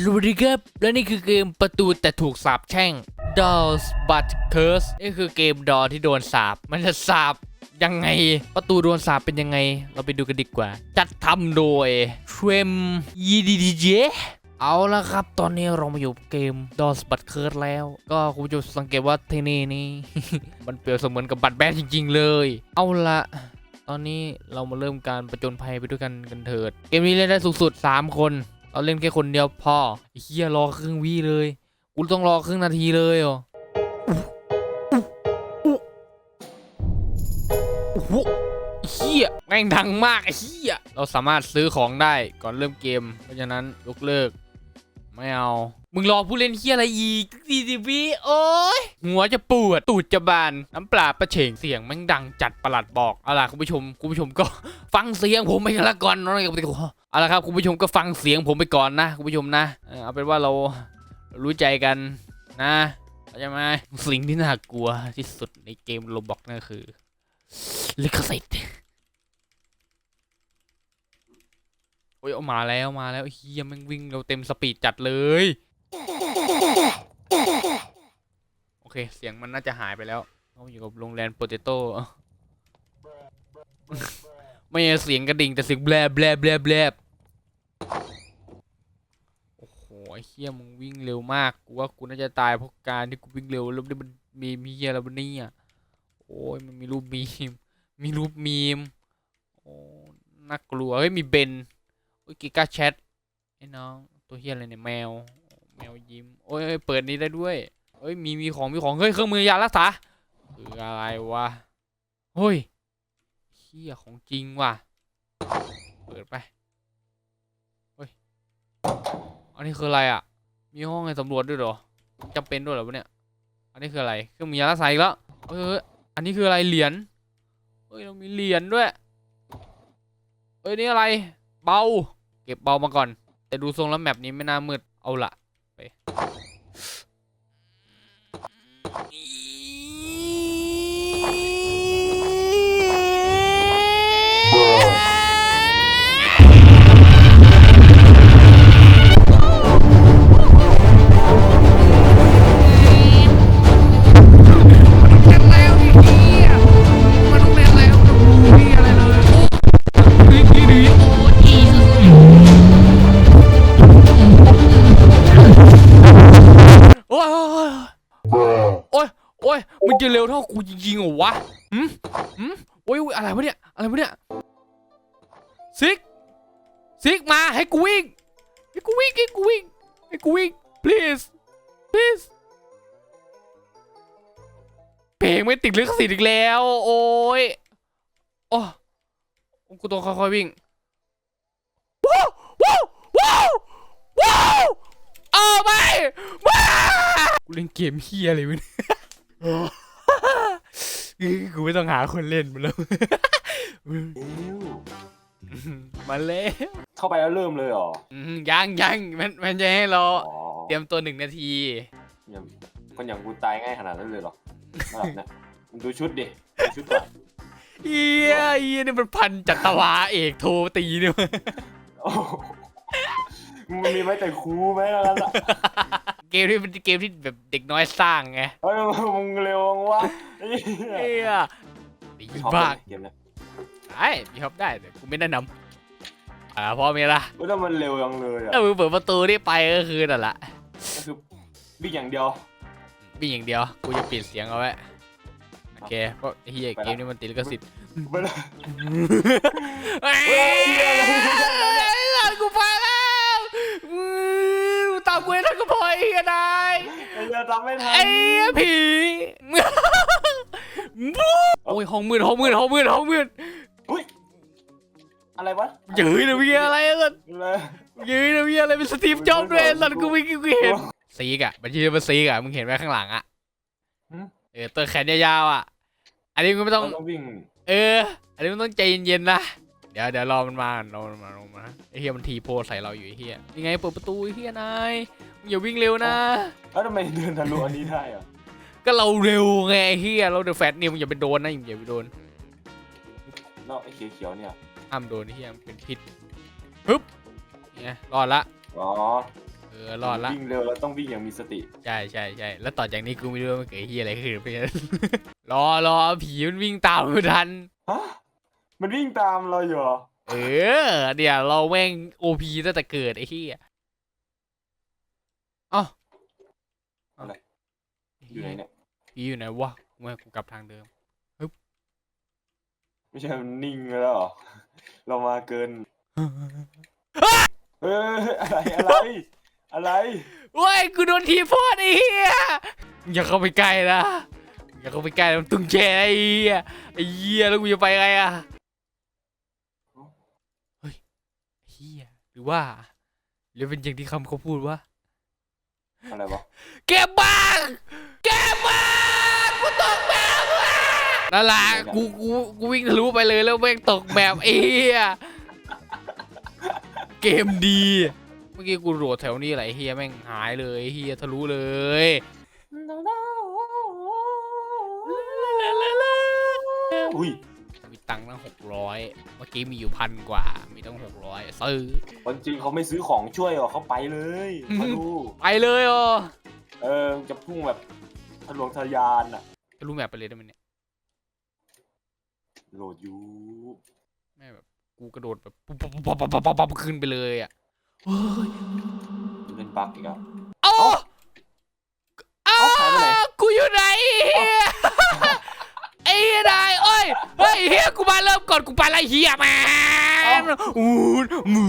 สวัสดีครับ และนี่คือเกมประตูแต่ถูกสาปแช่ง Dolls But Curse นี่คือเกมดอที่โดนสาป มันจะสาปยังไง ประตูโดนสาปเป็นยังไง เราไปดูกันดีกว่า จัดทำโดย t r e m y d d j เอาละครับ ตอนนี้เรามาอยู่เกม Dolls But Curse แล้ว ก็คุณผู้ชมสังเกตว่าที่นี่นี่ มันเปรียบเสมือนกับบัตรแบนจริง ๆ เลย เอาละตอนนี้เรามาเริ่มการประจนภัยไปด้วยกันกันเถิด เกมนี้เล่นได้สูงสุด 3 คน เราเล่นแค่คนเดียวพอไอ้เฮียรอครึ่งวิเลย กูต้องรอครึ่งนาทีเลยเหรอโอ้โหเฮียแม่งดังมากไอ้เฮียเราสามารถซื้อของได้ก่อนเริ่มเกม เพราะฉะนั้นยกเลิก ไม่เอา มึงรอผู้เล่นเฮียอะไรอีกสี่สิบวิโอ้ยหัวจะปวดตูดจะบานน้ำปลาประเฉงเสียงแม่งดังจัดประหลัดบอกเอาล่ะคุณผู้ชมคุณผู้ชมก็ฟังเสียงผมไปกันละก่อนเนาะเอาละครับคุณผู้ชมก็ฟังเสียงผมไปก่อนนะคุณผู้ชมนะเอาเป็นว่าเรารู้ใจกันนะเข้าใจไหมสิ่งที่น่ากลัวที่สุดในเกมโรบอกนั่นคือลิขสิทธิ์โอ้ยเอามาแล้วมาแล้วเฮียม่งวิ่งเราเต็มสปีดจัดเลย โอเค เสียงมันน่าจะหายไปแล้วเขาอยู่กับโรงแรมโปเตโต้ไม่ใช่เสียงกระดิ่งแต่เสียงแบลบแบลบแบลบแบลบโอ้โหไอ้เฮียมึงวิ่งเร็วมาก กูว่ากูน่าจะตายเพราะการที่กูวิ่งเร็วแล้วมันมีมีเฮียอะไรบ้างเนี่ยโอ้ยมันมีรูปมีม มีรูปมีม โอ้น่ากลัว เฮ้ยมีเบนโอ้ยกิกาแชทไอ้น้อง ตัวเฮียอะไรเนี่ยแมว มวยิ้มโอ้ยเอ้ยเปิดนี้ได้ด้วยเฮ้ยมีมีของมีของเฮ้ยเครื่องมือยารักษาคืออะไรวะเฮ้ยเฮียของจริงว่ะเปิดไปเฮ้ยอันนี้คืออะไรอะ มีห้องให้สำรวจด้วยเหรอจำเป็นด้วยเหรอวะเนี่ยอันนี้คืออะไรเครื่องมือยารักษาอีกแล้วเฮ้ยอันนี้คืออะไรเหรียญเฮ้ยเรามีเหรียญด้วยเฮ้ยนี่อะไร เบา เก็บเบามาก่อน แต่ดูทรงแล้วแมปนี้ไม่น่ามืดเอาละ ไป นี่ มันจะเร็วเท่ากูจริงๆเหรอวะหืมหืมโอ้ยโอ้ยอะไรวะเนี่ย อะไรวะเนี่ย ซิก ซิกมาให้กูวิ่ง ให้กูวิ่งให้กูวิ่งให้กูวิ่ง please please เพลงไม่ติดลิขสิทธิ์อีกแล้ว โอ้ยโอ้กูต้องค่อยๆวิ่งว้าวว้าวว้าวว้าวเออไม่ไม่กูเล่นเกมเฮียอะไรวะเนี่ย กูไม่ต้องหาคนเล่นมาแล้วมาแล้วเข้าไปแล้วเริ่มเลยเหรออืมยังยังมันมันจะให้เราอ๋อเตรียมตัวหนึ่งนาที อย่างคนอย่างกูตายง่ายขนาดนั้นเลยเหรอระดับเนี่ยมึงดูชุดดิดูชุดก่อนเอียเอียนี่มันพันจัตวาเอกโทรตีเนี่ยโอ้โหมึงมีไม้แต่ครูไหมแล้วนั่นอะ เกมที่เป็นเกมที่แบบเด็กน้อยสร้างไงเฮ้ยมึงเร็วจังวะไอ้เหี้ยเอียดีชอบมากเกมเนี่ยไอ้พี่ฮอปได้แต่กูไม่แนะนำอ่าพอมีละเฮ้ยแต่มันเร็วจังเลยอะถ้ามึงเปิดประตูนี่ไปก็คือนั่นแหละก็คือวิ่งอย่างเดียววิ่งอย่างเดียวกูจะปิดเสียงเอาไว้โอเคเพราะไอ้เฮียเกมนี้มันติดลิขสิทธิ์ไปเลยเฮ้ยเฮ้ยเหี้ยอะไร ไอ้สัตว์กูไปแล้วอื้อตามกูให้ทันก็พอไอ้ เฮียนายไอ้เหี้ยทำไม่ทันไอ้ผีโอ้ยห้องมืดห้องมืดห้องมืดห้องมืดอุ้ยอะไรวะยืนนะพี่อะไรสัตว์เลยยืนนะพี่อะไรเป็นสตีฟจ็อบส์ด้วยสัตว์กูไม่กูเห็นซีกอะมันชื่อว่าซีกอะมึงเห็นไหมข้างหลังอะเออตัวแขนยาวๆอะอันนี้มึงไม่ต้อง เราต้องวิ่ง เออ อันนี้มันต้องใจเย็นๆนะ เดี๋ยวเดี๋ยวรอมันมาก่อนรอมันมาลงมาไอ้เฮียมันทีโพสใส่เราอยู่ไอ้เฮียยังไงเปิดประตูไอ้เฮียนายมึงอย่าวิ่งเร็วนะแล้วทำไมเดินทะลุอันนี้ได้อะก็เราเร็วไงไอ้เฮียเราเดอะแฟตเนี่ยมึงอย่าไปโดนนะอย่าไปโดนแล้วไอ้เขียวๆเนี่ยห้ามโดนไอ้เฮียมันเป็นพิษปึ๊บเนี่ยรอดละอ๋อเออรอดละวิ่งเร็วเราต้องวิ่งอย่างมีสติใช่ใช่ใช่แล้วต่อจากนี้กูไม่รู้ว่ามันเกิดเฮียอะไรขึ้นเพื่อนรอรอผีมันวิ่งตามไม่ทันฮะ มันวิ่งตามเราอยู่เหรอเออ เดี๋ยวเราแม่งโอพีตั้งแต่เกิดไอ้เหี้ยเอ้าอะไรอยู่ไหนเนี่ยผีอยู่ไหนวะเมื่อกูกลับทางเดิม ไม่ใช่มันนิ่งไปแล้วเหรอเรามาเกินเฮ้ยอะไรอะไร อะไรเว้ยกูโดนทีโพดไอ้เหี้ยอย่าเข้าไปใกล้นะอย่าเข้าไปใกล้มันตึงแชไอ้เหี้ยไอ้เหี้ยแล้วกูจะไปไงอะเฮ้ยเหี้ยห รือว่า หรือเป็นอย่างที่คำเขาพูดว่า อะไรวะเก็บบ้างเก็บบ้างกูตกแบบว่ะนั่นแหละกูกูกูวิ่งทะลุไปเลยแล้วแม่งตกแบบไอ้เหี้ยเกมดี เมื่อกี้กูโหลดแถวนี้แหละไอ้เฮียแม่งหายเลยไอ้เฮียทะลุเลยอุ้ยมี ตังค์ตั้งหกร้อยเมื่อกี้มีอยู่พันกว่า มีตั้งหกร้อยซื้อ คนจริงเขาไม่ซื้อของช่วยหรอกเขาไปเลยมาดูไปเลยอ๋อเออมันจะพุ่งแบบทะลวงทะยานอะทะลุแมปไปเลยได้ไหมเนี่ยโหลดอยู่แม่งแบบกูกระโดดแบบปุ๊บปุ๊บปุ๊บปุ๊บปุ๊บปุ๊บปุ๊บขึ้นไปเลยอะเฮ้ยเล่นบั๊กอีกแล้ว เอ้าเอ้าเอ้าหายไปไหน กูอยู่ไหนเฮียไอ้เฮียนายเอ้ยเฮ้ยเฮียกูมาเริ่มก่อนกู ไปละเฮียแมนอูนมู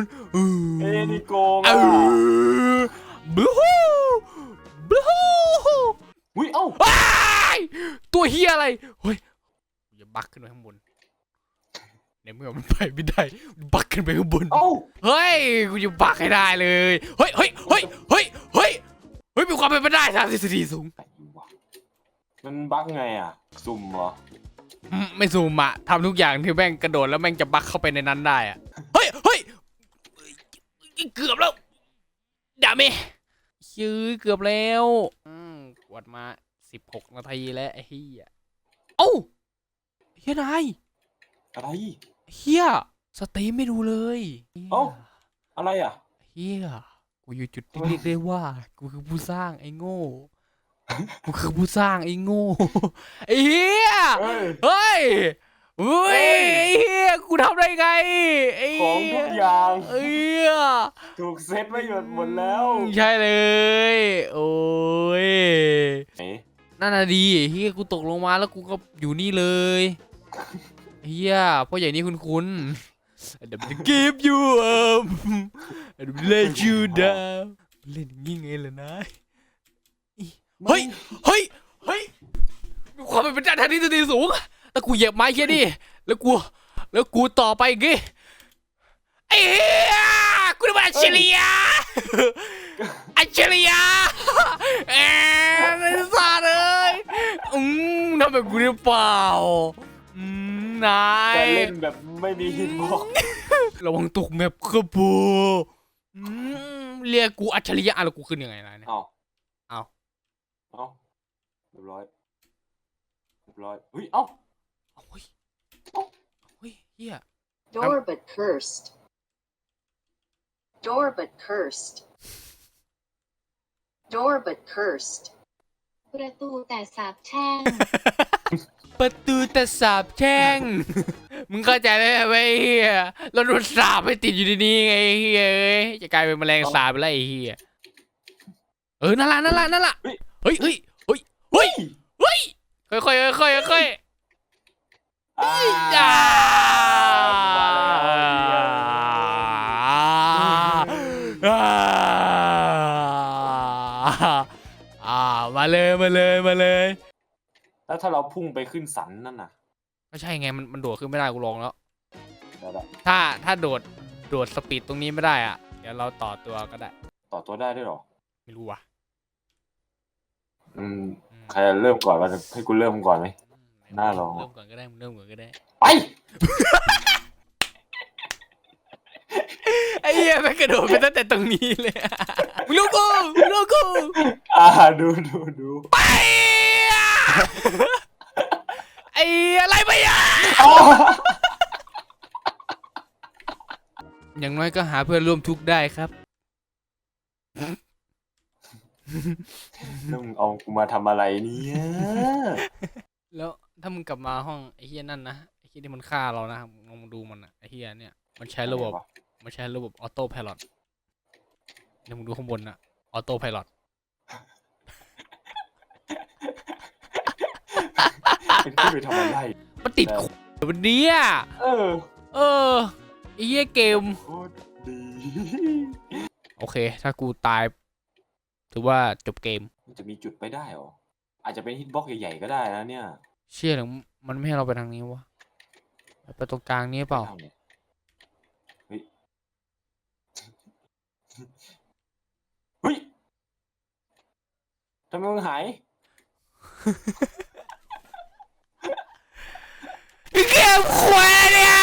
นอูนเอ้ยนี่โกงเออะอบลูฮูบลูฮูอุ้ยเอ้าว้ายตัวเฮียอะไรเฮ้ยอย่าบักขึ้นไปข้างบนในเมื่อมันไปไม่ได้มันบักขึ้นไปข้างบนเอ้าเฮ้ยกูจะบักให้ได้เลยเฮ้ยเฮ้ยเฮ้ยเฮ้ยเฮ้ยเฮ้ยมีความเป็นไปได้ทางทฤษฎีสูงไหนวะมันบั๊กไงอะสุ่มเหรออืม ไม่ซูมอะทำทุกอย่างที่แม่งกระโดดแล้วแม่งจะบักเข้าไปในนั้นได้อะเฮ้ยเฮ้ยเกือบแล้วด่าเมชื่อเกือบแล้วอืมกวดมาสิบหกนาทีแล้วไอ้เฮียเอ้าเฮียนายอะไรเฮียสตรีมไม่ดูเลยเอ้าอะไรอะเฮียกูอยู่จุดที่เรียกได้ว่า กูคือผู้สร้างไอ้โง่ กูคือผู้สร้างไอ้โง่ไอ้เฮียเฮ้ย เฮ้ยเฮ้ยเฮ้ยไอ้เฮียกูทำได้ไงไอ้ของเหี้ทุกอย่างเฮียถูกเซตไว้หมดหมดแล้วใช่เลย โอ้ยไหนนั่นน่ะดีเฮียกูตกลงมาแล้วกูก็อยู่นี่เลยเฮียพ่อใหญ่นี่คุณคุณเดี๋ยวมัน give you up เดี๋ยวมัน let you down เล่นอย่างงี้ไงล่ะนายเฮ้ยเฮ้ยเฮ้ยมีความเป็นไปได้ทางนี้จะดีสูง แต่กูเหยียบไม้แค่นี้แล้วกู แล้วกูต่อไปอีกงี้ไอ้เหี้ยกูได้มาอัจฉริยะอัจฉริยะเอ้ยไอ้สัตว์เอ้ยอืมทำแบบกูได้เปล่าอืมนายแต่เล่นแบบไม่มีฮิตบอกระวังตกแมปครับปูอืมเรียกกูอัจฉริยะแล้วกูขึ้นยังไงล่ะเนี่ย เอาเอา เอาเรียบร้อยเรียบร้อยเฮ้ยเอ้าเอาเฮ้ย เฮ้ยเฮีย Door but cursed. Door but cursed. Door but cursed. ประตูแต่สาบแช่ง ประตูแต่สาบแช่ง มึงเข้าใจไหมไอ้เฮียเราโดนสาบไปติดอยู่ในนี้ไงไอ้เฮียเอ้ยจะกลายเป็นแมลงสาบไปแล้วไอ้เฮียเออนั่นละนั่นละนั่นละเฮ้ยเฮ้ยเฮ้ยเฮ้ยเฮ้ยค่อยค่อยค่อยค่อยอ่าๆอ่า มาเลยมาเลยมาเลยแล้วถ้าเราพุ่งไปขึ้นสันนั่นน่ะไม่ใช่ไงมันมันโดดขึ้นไม่ได้กูลองแล้ว ได้ละถ้าถ้าโดดโดดสปีดตรงนี้ไม่ได้อะเดี๋ยวเราต่อตัวก็ได้ ต่อตัวได้ด้วยเหรอ ไม่รู้ว่ะอืม อืมใครจะเริ่มก่อนวะให้กูเริ่มก่อนไหมอืมน่าลอง เริ่มก่อนก็ได้มึงเริ่มก่อนก็ได้ ไป ไอ้เหี้ยแม่งกระโดดไปตั้งแต่ตรงนี้เลยอะมึงลูกกูมึงลูกกูอ่าดูดูดูไปอะไอ้อะไรไปอะอย่างน้อยก็หาเพื่อนร่วมทุกข์ได้ครับ แล้วมึงเอากูมาทำอะไรเนี่ยแล้วถ้ามึงกลับมาห้องไอ้เฮียนั่นนะไอ้เฮียที่มันฆ่าเรานะมึงลองดูมันอะไอ้เฮียเนี่ย มันใช้ระบบอะ ไรวะมันใช้ระบบออโต้พายロเดี๋ยวมึงดูข้างบนนะออโต้พายロมันขึ้นไปทำอะไรมันติดแล้วขวันนี้อะเออเออไอ้เหี้ยเกม โคตรดีโอเค ถ้ากูตาย ถือว่าจบเกม มันจะมีจุดไปได้เหรอ อาจจะเป็นฮิตบ็อกใหญ่ๆก็ได้นะเนี่ยเชี่ยหรือมันไม่ให้เราไปทางนี้วะไปตรงกลางนี้เปล่าไม่เนี่ยเฮ้ย เฮ้ยทำไมมึงหายเกมควยเนี่ย